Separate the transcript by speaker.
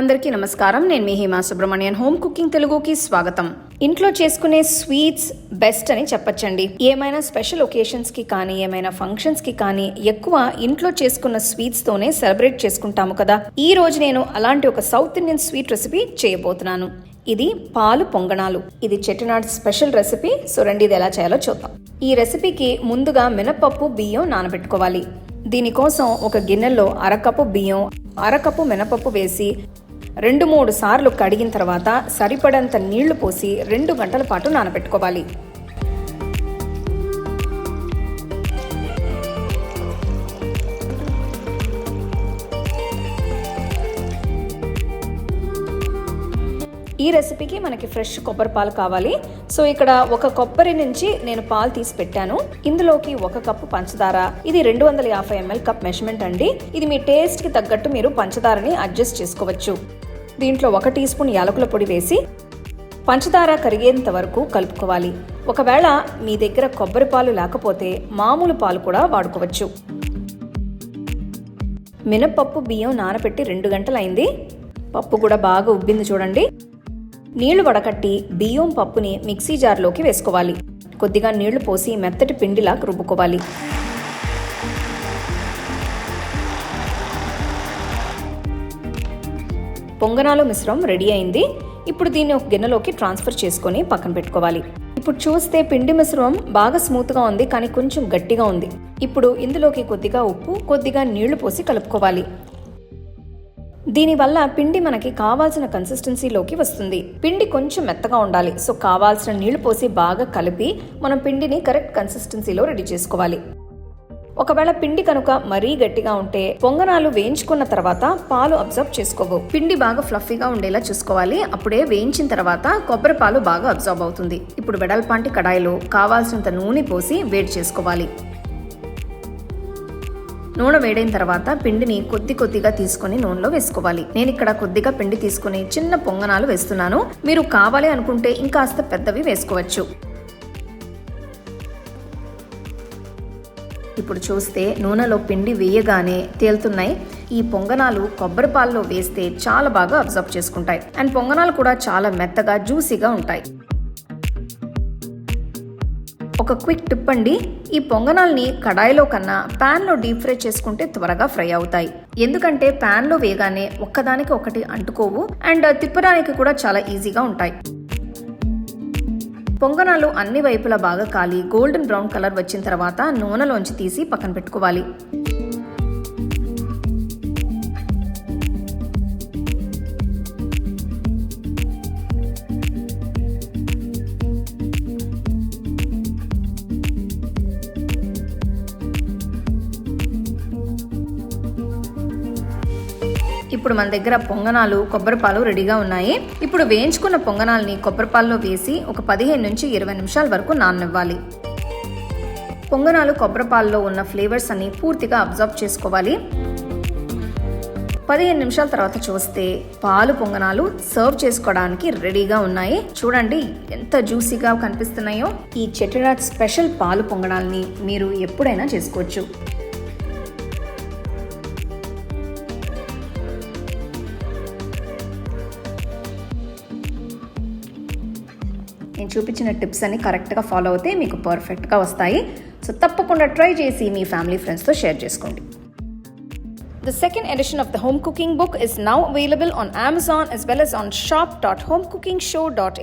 Speaker 1: అందరికీ నమస్కారం. నేను మీ హేమా సుబ్రహ్మణ్యన్. హోమ్ కుకింగ్ తెలుగుకి స్వాగతం. ఇంట్లో చేసుకునే స్వీట్స్ బెస్ట్ అని చెప్పచ్చండి. ఏమైనా స్పెషల్ ఒకేషన్స్కి కానీ ఏమైనా ఫంక్షన్స్కి కానీ ఎక్కువ ఇంట్లో చేసుకున్న స్వీట్స్ తోనే సెలబ్రేట్ చేసుకుంటాము కదా. ఈ రోజు నేను అలాంటి ఒక సౌత్ ఇండియన్ స్వీట్ రెసిపీ చేయబోతున్నాను. ఇది పాలు పొంగణాలు. ఇది చెట్టినాడు స్పెషల్ రెసిపీ. సో రండి ఇది ఎలా చేయాలో చూద్దాం. ఈ రెసిపీకి ముందుగా మినపప్పు బియ్యం నానబెట్టుకోవాలి. దీనికోసం ఒక గిన్నెలో అరకప్పు బియ్యం అరకప్పు మినపప్పు వేసి రెండు మూడు సార్లు కడిగిన తర్వాత సరిపడంత నీళ్ళు పోసి రెండు గంటల పాటు నానబెట్టుకోవాలి. ఈ రెసిపీకి మనకి ఫ్రెష్ కొబ్బరి పాలు కావాలి. సో ఇక్కడ ఒక కొబ్బరి నుంచి నేను పాలు తీసి పెట్టాను. ఇందులోకి ఒక కప్పు పంచదార ఇది రెండు వందల యాభై ఎంఎల్ కప్ మెషర్మెంట్ అండి. ఇది మీ టేస్ట్కి తగ్గట్టు మీరు పంచదారని అడ్జస్ట్ చేసుకోవచ్చు. దీంట్లో ఒక టీ స్పూన్ యాలకుల పొడి వేసి పంచదార కరిగేంత వరకు కలుపుకోవాలి. ఒకవేళ మీ దగ్గర కొబ్బరి పాలు లేకపోతే మామూలు పాలు కూడా వాడుకోవచ్చు. మినపప్పు బియ్యం నానబెట్టి రెండు గంటలైంది. పప్పు కూడా బాగా ఉబ్బింది చూడండి. నీళ్ళు వడకట్టి బియ్యం పప్పుని మిక్సీ జార్లోకి వేసుకోవాలి. కొద్దిగా నీళ్ళు పోసి మెత్తటి పిండిలా రుబ్బుకోవాలి. పొంగనాలు మిశ్రమం రెడీ అయింది. ఇప్పుడు దీన్ని ఒక గిన్నెలోకి ట్రాన్స్ఫర్ చేసుకొని పక్కన పెట్టుకోవాలి. ఇప్పుడు చూస్తే పిండి మిశ్రమం బాగా స్మూత్గా ఉంది కానీ కొంచెం గట్టిగా ఉంది. ఇప్పుడు ఇందులోకి కొద్దిగా ఉప్పు కొద్దిగా నీళ్ళు పోసి కలుపుకోవాలి. దీనివల్ల పిండి మనకి కావాల్సిన కన్సిస్టెన్సీలోకి వస్తుంది. పిండి కొంచెం మెత్తగా ఉండాలి. సో కావాల్సిన నీళ్ళు పోసి బాగా కలిపి మనం పిండిని కరెక్ట్ కన్సిస్టెన్సీలో రెడీ చేసుకోవాలి. ఒకవేళ పిండి కనుక మరీ గట్టిగా ఉంటే పొంగనాలు వేయించుకున్న తర్వాత పాలు అబ్జర్వ్ చేసుకోవు. పిండి బాగా ఫ్లఫీగా ఉండేలా చూసుకోవాలి. అప్పుడే వేయించిన తర్వాత కొబ్బరి పాలు బాగా అబ్జర్వ్ అవుతుంది. ఇప్పుడు వెడల్పాంటి కడాయిలో కావాల్సినంత నూనె పోసి వేడి చేసుకోవాలి. నూనె వేడైన తర్వాత పిండిని కొద్ది కొద్దిగా తీసుకొని నూనెలో వేసుకోవాలి. నేను ఇక్కడ కొద్దిగా పిండి తీసుకుని చిన్న పొంగనాలు వేస్తున్నాను. మీరు కావాలి అనుకుంటే ఇంకాస్త పెద్దవి వేసుకోవచ్చు. ఇప్పుడు చూస్తే నూనెలో పిండి వేయగానే తేలుతున్నాయి. ఈ పొంగనాలు కొబ్బరి పాలలో వేస్తే చాలా బాగా అబ్జర్వ్ చేసుకుంటాయి. అండ్ పొంగనాలు కూడా చాలా మెత్తగా జ్యూసీగా ఉంటాయి. ఒక క్విక్ టిప్ అండి. ఈ పొంగనాల్ని కడాయిలో కన్నా ప్యాన్లో డీప్ ఫ్రై చేసుకుంటే త్వరగా ఫ్రై అవుతాయి. ఎందుకంటే ప్యాన్లో వేగానే ఒక్కదానికి ఒకటి అంటుకోవు అండ్ తిప్పడానికి కూడా చాలా ఈజీగా ఉంటాయి. పొంగనాలు అన్ని వైపులా బాగా కాలి గోల్డెన్ బ్రౌన్ కలర్ వచ్చిన తర్వాత నూనెలోంచి తీసి పక్కన పెట్టుకోవాలి. ఇప్పుడు మన దగ్గర పొంగనాలు కొబ్బరిపాలు రెడీగా ఉన్నాయి. ఇప్పుడు వేయించుకున్న పొంగనాల్ని కొబ్బరిపాల్లో వేసి ఒక పదిహేను నుంచి ఇరవై నిమిషాల వరకు నాననివ్వాలి. పొంగనాలు కొబ్బరిపాల్లో ఉన్న ఫ్లేవర్స్ అన్ని పూర్తిగా అబ్జర్వ్ చేసుకోవాలి. పదిహేను నిమిషాల తర్వాత చూస్తే పాలు పొంగనాలు సర్వ్ చేసుకోవడానికి రెడీగా ఉన్నాయి. చూడండి ఎంత జ్యూసీగా కనిపిస్తున్నాయో. ఈ చెట్టినాడ్ స్పెషల్ పాలు పొంగనాల్ని మీరు ఎప్పుడైనా చేసుకోవచ్చు. నేను చూపించిన టిప్స్ అన్ని కరెక్ట్గా ఫాలో అవుతే మీకు పర్ఫెక్ట్గా వస్తాయి సో తప్పకుండా ట్రై చేసి మీ ఫ్యామిలీ ఫ్రెండ్స్తో షేర్ చేసుకోండి The second edition of the home cooking book is now available on Amazon as well as on shop.homecookingshow.in.